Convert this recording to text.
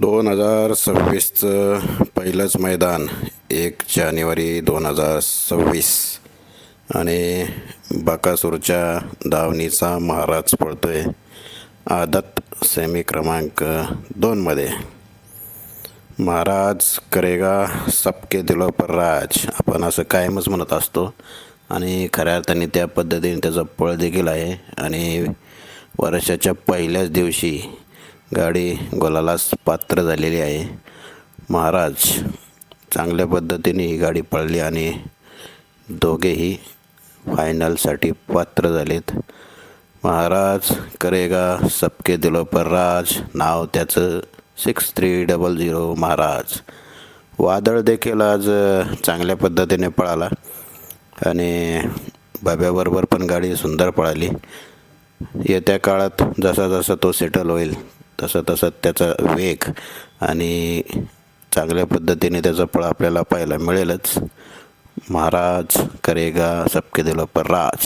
दोन हजार सव्वीसचं पहिलंच मैदान एक जानेवारी दोन हजार सव्वीस. आणि बाकासूरच्या धावणीचा महाराज पडतो आहे आदत सेमी क्रमांक दोनमध्ये महाराज करेगा सबके दिलो पर राज. आपण असं कायमच म्हणत असतो. आणि खऱ्या अर्थाने त्या पद्धतीने त्याचा पळ देखील आहे. आणि वर्षाच्या पहिल्याच दिवशी गाडी गोलालाच पात्र झालेली आहे. महाराज चांगल्या पद्धतीने ही गाडी पळली आणि दोघेही फायनलसाठी पात्र झालेत. महाराज करेगा सबके दिलो पर राज नाव त्याचं six three double zero Maharaj. वादळ देखील आज चांगल्या पद्धतीने पळाला आणि बाब्याबरोबर पण गाडी सुंदर पळाली. येत्या काळात जसा जसा तो सेटल होईल तसं तसं त्याचा वेग आणि चांगल्या पद्धतीने त्याचा फळ आपल्याला पाहायला मिळेलच. महाराज करेगा सबके दिलो पर राज.